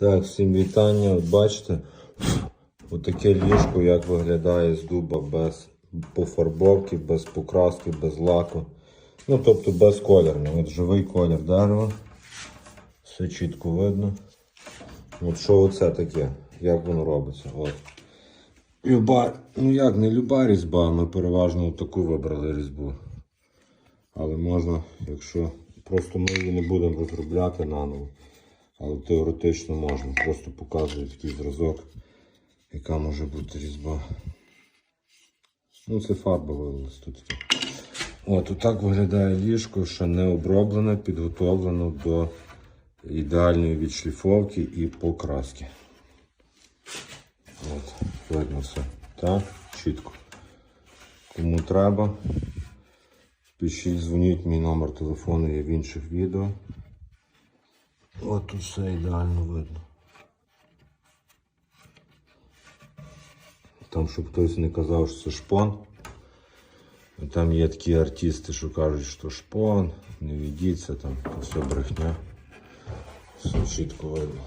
Так, всім вітання. От бачите, отаке ліжко, як виглядає з дуба без пофарбовки, без покраски, без лаку. Ну, тобто без кольору. От живий колір дерева. Все чітко видно. От що оце таке? Як воно робиться? От. Люба, ну як не люба різьба, ми переважно таку вибрали різьбу. Але можна, якщо просто ми її не будемо розробляти наново. Але теоретично можна. Просто показую такий зразок, яка може бути різьба. Ну, це фарба вилилась тут. От, отак виглядає ліжко, ще не оброблене, підготовлено до ідеальної відшліфовки і покраски. От, видно все. Так, чітко. Кому треба, пишіть, дзвоніть, мій номер телефону є в інших відео. От тут все ідеально видно. Там, щоб хтось не казав, що це шпон. Там є такі артисти, що кажуть, що шпон, не ведіться, там все брехня. Все чітко видно.